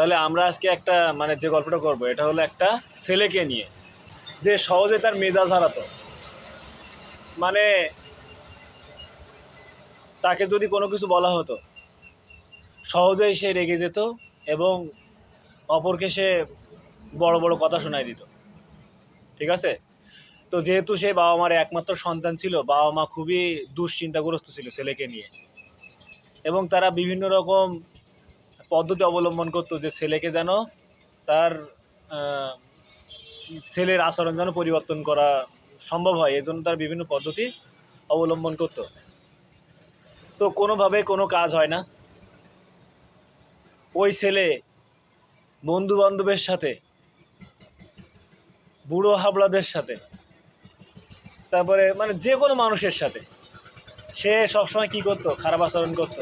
তাহলে আমরা আজকে একটা মানে যে গল্পটা করব, এটা হলো একটা ছেলেকে নিয়ে, যে সহজে তার মেজাজ হারাতো। মানে তাকে যদি কোনো কিছু বলা হতো, সহজেই সে রেগে যেত এবং অপরকে সে বড় বড় কথা শোনায় দিত। ঠিক আছে? তো যেহেতু সে বাবা মার একমাত্র সন্তান ছিল, বাবা মা খুবই দুশ্চিন্তাগ্রস্ত ছিল ছেলেকে নিয়ে। এবং তারা বিভিন্ন রকম পদ্ধতি অবলম্বন করতো যে ছেলেকে যেন তার ছেলের আচরণ যেন পরিবর্তন করা সম্ভব হয়, এজন্য তার বিভিন্ন পদ্ধতি অবলম্বন করতো। তো কোনোভাবে কোনো কাজ হয় না। ওই ছেলে বন্ধু বান্ধবের সাথে, বুড়ো হাবলাদের সাথে, তারপরে মানে যে কোনো মানুষের সাথে, সে সবসময় কি করতো? খারাপ আচরণ করতো।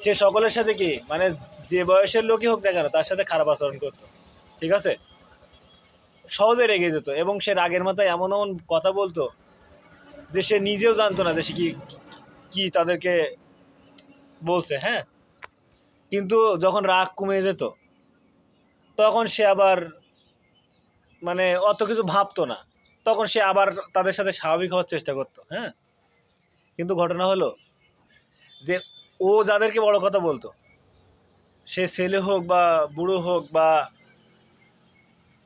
সে সকলের সাথে কি? মানে যে বয়সের লোকই হোক না কেন, তার সাথে খারাপ আচরণ করতো। ঠিক আছে? সহজে রেগে যেত। এবং সে রাগের মাথায় এমন এমন কথা বলতো যে সে নিজেও জানতো না যে সে কি কি তাদেরকে বলছে হ্যাঁ? কিন্তু যখন রাগ কমে যেত, তখন সে আবার মানে অত কিছু ভাবতো না। তখন সে আবার তাদের সাথে স্বাভাবিক হওয়ার চেষ্টা করতো হ্যাঁ? কিন্তু ঘটনা হলো যে ও যাদেরকে বড় কথা বলতো, সে ছেলে হোক বা বুড়ো হোক বা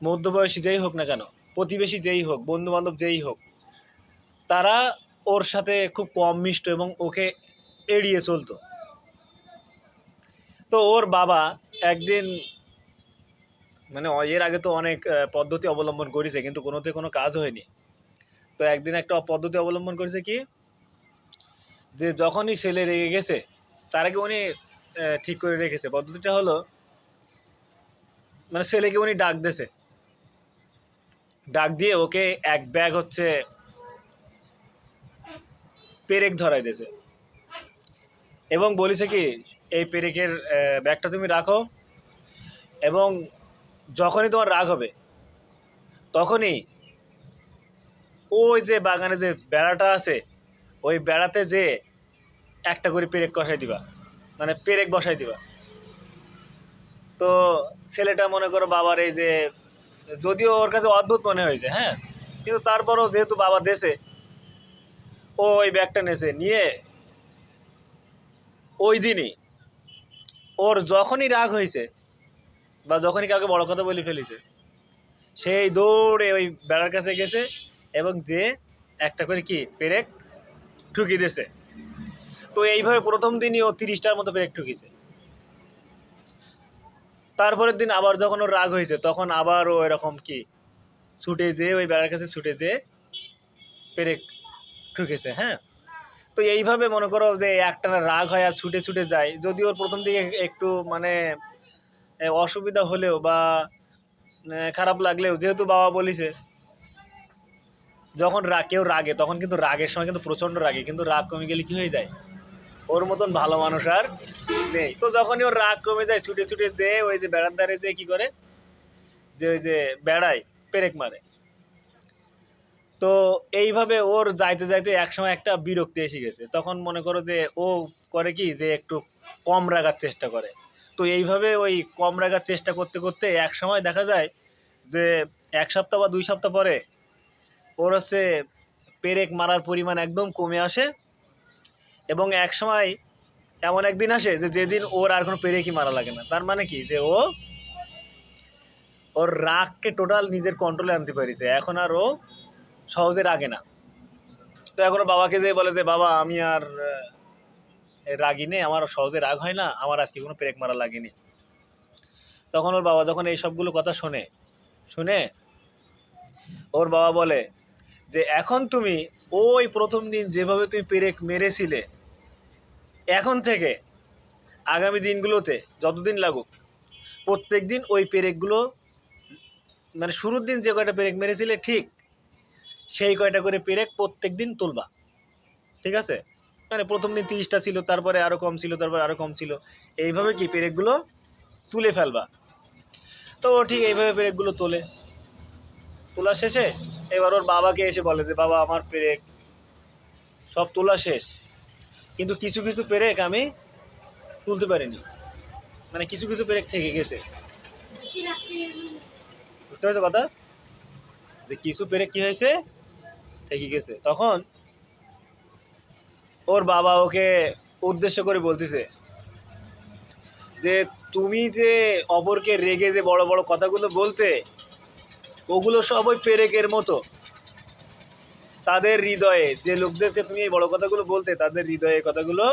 মধ্যবয়সী যেই হোক না কেন, প্রতিবেশী যেই হোক বন্ধু বান্ধব যেই হোক, তারা ওর সাথে খুব কম মিষ্ট এবং ওকে এড়িয়ে চলতো। তো ওর বাবা একদিন মানে এর আগে তো অনেক পদ্ধতি অবলম্বন করেছে, কিন্তু কোনোতে কোনো কাজ হয়নি। তো একদিন একটা পদ্ধতি অবলম্বন করেছে কি, যে যখনই ছেলে রেগে গেছে তার আগে উনি ঠিক করে রেখেছে। পদ্ধতিটা হলো মানে ছেলেকে উনি ডাক দিয়েছে। ডাক দিয়ে ওকে এক ব্যাগ হচ্ছে পেরেক ধরাই দিয়েছে। এবং বলেছে কি, এই পেরেকের ব্যাগটা তুমি রাখো এবং যখনই তোমার রাগ হবে, তখনই ওই যে বাগানে যে বেড়াটা আছে, ওই বেড়াতে যে একটা করে পেরেক কষাই দিবা। মানে পেরেক বসাই দিবা। তো ছেলেটা মনে করো বাবার এই যে, যদিও ওর কাছে অদ্ভুত মনে হয়েছে হ্যাঁ? কিন্তু তারপরও যেহেতু বাবা দেশে, ও ওই ব্যাগটা নেছে। নিয়ে ওই দিনই ওর যখনই রাগ হয়েছে বা যখনই কাউকে বড় কথা বলে ফেলেছে, সেই দৌড়ে ওই বেড়ার কাছে গেছে এবং যে একটা করে কি, পেরেক ঠুকিয়ে দিয়েছে। তো এইভাবে প্রথম দিনই ও তিরিশটার মতো পেরেক ঠুকিয়েছে। তারপরের দিন আবার যখন ওর রাগ হয়েছে, তখন আবার ও এরকম কি, ছুটে যেয়ে ওই বেড়ার কাছে ছুটে যেয়ে পেরেক ঠুকেছে হ্যাঁ? তো এইভাবে মনে করো যে একটানা রাগ হয় আর ছুটে ছুটে যায়। যদি ওর প্রথম দিকে একটু মানে অসুবিধা হলেও বা খারাপ লাগলেও, যেহেতু বাবা বলিছে, যখন কেউ রাগে, তখন কিন্তু রাগের সময় কিন্তু প্রচণ্ড রাগে, কিন্তু রাগ কমে গেলে কি হয়ে যায়? ওর মতন ভালো মানুষ আর নেই। তো যখনই ওর রাগ কমে যায়, ছুটে ছুটে যে ওই যে বেড়ার ধারে যে কি করে, যে ওই যে বেড়ায়, পেরেক মারে। তো এইভাবে ওর যাইতে যাইতে একসময় একটা বিরক্তি এসে গেছে। তখন মনে করো যে ও করে কি যে একটু কম রাগার চেষ্টা করে। তো এইভাবে ওই কম রাগার চেষ্টা করতে করতে এক সময় দেখা যায় যে এক সপ্তাহ বা দুই সপ্তাহ পরে ওর হচ্ছে পেরেক মারার পরিমাণ একদম কমে আসে। এবং এক সময় এমন একদিন আসে যে যেদিন ওর আর কোনো পেরেকই মারা লাগে না। তার মানে কি? যে ও, ওর রাগকে টোটাল নিজের কন্ট্রোলে আনতে পেরেছে। এখন আর ও সহজে রাগে না। তো এখন বাবাকে যে বলে যে, বাবা, আমি আর রাগি নেই, আমার সহজে রাগ হয় না, আমার আজকে কোনো পেরেক মারা লাগেনি। তখন ওর বাবা যখন এই সবগুলো কথা শোনে, শুনে ওর বাবা বলে যে, এখন তুমি ওই প্রথম দিন যেভাবে তুমি পেরেক মেরেছিলে এখন থেকে আগামী দিনগুলোতে যতদিন লাগুক প্রত্যেক দিন ওই পেরেকগুলো মানে শুরুর দিন যে কয়টা পেরেক মেরেছিলে ঠিক সেই কয়টা করে পেরেক প্রত্যেক দিন তুলবা। ঠিক আছে? মানে প্রথম দিন তিরিশটা ছিল, তারপরে আরও কম ছিল, তারপরে আরও কম ছিল। এইভাবে কি পেরেকগুলো তুলে ফেলবা? তো ঠিক এইভাবে পেরেকগুলো তোলে। তোলা শেষে এবার ওর বাবাকে এসে বলে যে, বাবা, আমার পেরেক, সব তোলা শেষ। কিন্তু কিছু কিছু পেরেক আমি তুলতে পারিনি। মানে কিছু কিছু পেরেক থেকে গেছে। বুঝতে পারছ কথা? যে কিছু পেরেক কি হয়েছে? থেকে গেছে। তখন ওর বাবা ওকে উদ্দেশ্য করে বলতেছে যে, তুমি যে অপরকে রেগে যে বড় বড় কথাগুলো বলতে, ওগুলো সব ওই পেরেকের মতো। তাদের হৃদয়ে, যে লোকদেরকে তুমি এই বড় কথাগুলো বলতে, তাদের হৃদয়ে কথাগুলো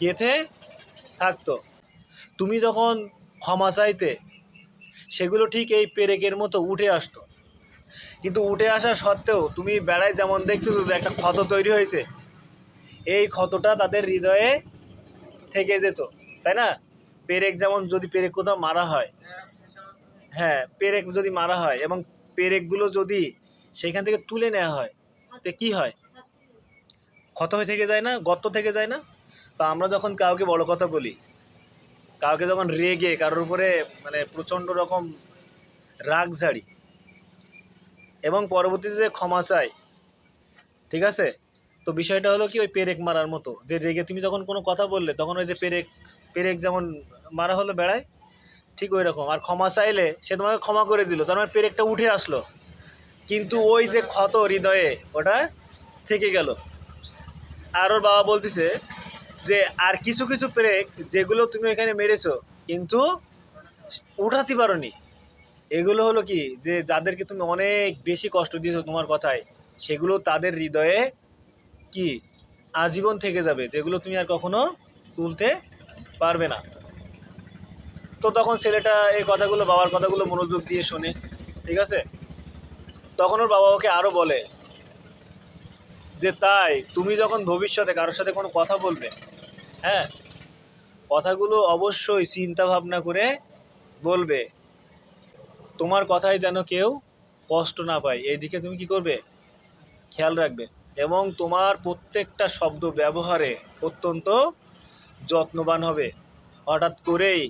গেথে থাকতো। তুমি যখন ক্ষমা চাইতে, সেগুলো ঠিক এই পেরেকের মতো উঠে আসতো। কিন্তু উঠে আসা সত্ত্বেও তুমি বেড়ায় যেমন দেখছ যে একটা ক্ষত তৈরি হয়েছে, এই ক্ষতটা তাদের হৃদয়ে থেকে যেত, তাই না? পেরেক যেমন যদি পেরেক কোথাও মারা হয় হ্যাঁ পেরেক যদি মারা হয় এবং পেরেকগুলো যদি সেখান থেকে তুলে নেওয়া হয়। তে কি হয়? ক্ষত হয়ে থেকে যায় না, গর্ত থেকে যায় না? তো আমরা যখন কাউকে বড় কথা বলি, কাউকে যখন রেগে, কারোর উপরে মানে প্রচণ্ড রকম রাগ ঝাড়ি, এবং পরবর্তীতে ক্ষমা চাই ঠিক আছে? তো বিষয়টা হলো কি, ওই পেরেক মারার মতো। যে রেগে তুমি যখন কোনো কথা বললে, তখন ওই যে পেরেক পেরেক যেমন মারা হলো বেড়ায়, ঠিক ওই রকম। আর ক্ষমা চাইলে সে তোমাকে ক্ষমা করে দিল। তার মানে পেরেকটা উঠে আসলো। কিন্তু ওই যে ক্ষত হৃদয়ে ওটা থেকে গেল। আর ওর বাবা বলতেছে যে, আর কিছু কিছু প্রেক যেগুলো তুমি এখানে মেরেছো, কিন্তু উঠাতে পারোনি। এগুলো হলো কি, যে যাদেরকে তুমি অনেক বেশি কষ্ট দিয়েছ তোমার কথায়, সেগুলো তাদের হৃদয়ে কি আজীবন থেকে যাবে, যেগুলো তুমি আর কখনো তুলতে পারবে না। তো তখন ছেলেটা এই কথাগুলো, বাবার কথাগুলো মনোযোগ দিয়ে শোনে, ঠিক আছে? তখন ওর বাবা ওকে আরও বলে যে, তাই তুমি যখন ভবিষ্যতে কারোর সাথে কোনো কথা বলবে হ্যাঁ কথাগুলো অবশ্যই চিন্তা ভাবনা করে বলবে। তোমার কথায় যেন কেউ কষ্ট না পায়। এইদিকে তুমি কি করবে? খেয়াল রাখবে। এবং তোমার প্রত্যেকটা শব্দ ব্যবহারে অত্যন্ত যত্নবান হবে। হঠাৎ করেই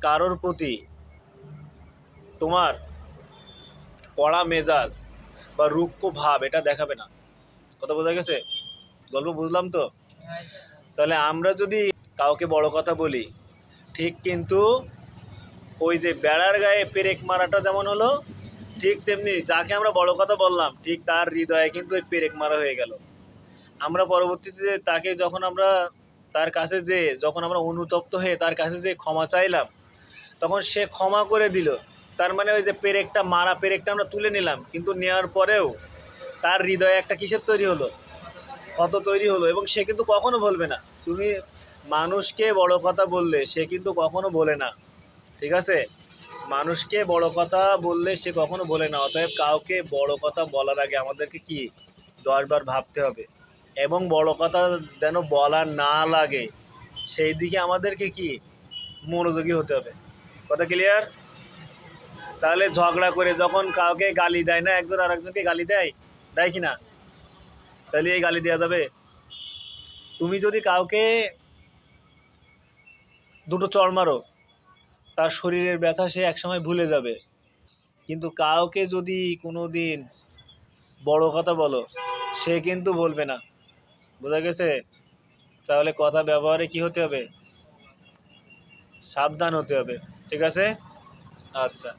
কারোর প্রতি তোমার কড়া মেজাজ বা রুক্ষ ভাব, এটা দেখাবে না। কথা বোঝা গেছে? গল্প বুঝলাম তো? তাহলে আমরা যদি কাউকে বড় কথা বলি, ঠিক কিন্তু ওই যে বেড়ার গায়ে পেরেক মারাটা যেমন হলো, ঠিক তেমনি যাকে আমরা বড় কথা বললাম, ঠিক তার হৃদয়ে কিন্তু ওই পেরেক মারা হয়ে গেল। আমরা পরবর্তীতে তাকে যখন আমরা তার কাছে যে যখন আমরা অনুতপ্ত হয়ে তার কাছে যে ক্ষমা চাইলাম, তখন সে ক্ষমা করে দিল। তার মানে ওই যে পেরেকটা, মারা পেরেকটা আমরা তুলে নিলাম। কিন্তু নেওয়ার পরেও তার হৃদয়ে একটা কিসের তৈরি হলো? ক্ষত তৈরি হলো এবং সে কিন্তু কখনো বলবে না। তুমি মানুষকে বড় কথা বললে সে কিন্তু কখনো বলে না। ঠিক আছে? মানুষকে বড় কথা বললে সে কখনো বলে না। অতএব কাউকে বড় কথা বলার আগে আমাদেরকে কি? দশবার ভাবতে হবে। এবং বড় কথা যেন বলা না লাগে, সেই দিকে আমাদেরকে কি? মনোযোগী হতে হবে। কথা ক্লিয়ার তাহলে ঝগড়া করে যখন কাউকে গালি দেয় না, একজন আর একজনকে গালি দেয় দেয় কি না তাহলে এই গালি দেওয়া যাবে। তুমি যদি কাউকে দুটো চড় মারো, তার শরীরের ব্যথা সে একসময় ভুলে যাবে। কিন্তু কাউকে যদি কোনো দিন বড় কথা বলো, সে কিন্তু বলবে না। বোঝা গেছে? তাহলে কথা ব্যবহারে কি হতে হবে? সাবধান হতে হবে, ঠিক আছে? আচ্ছা।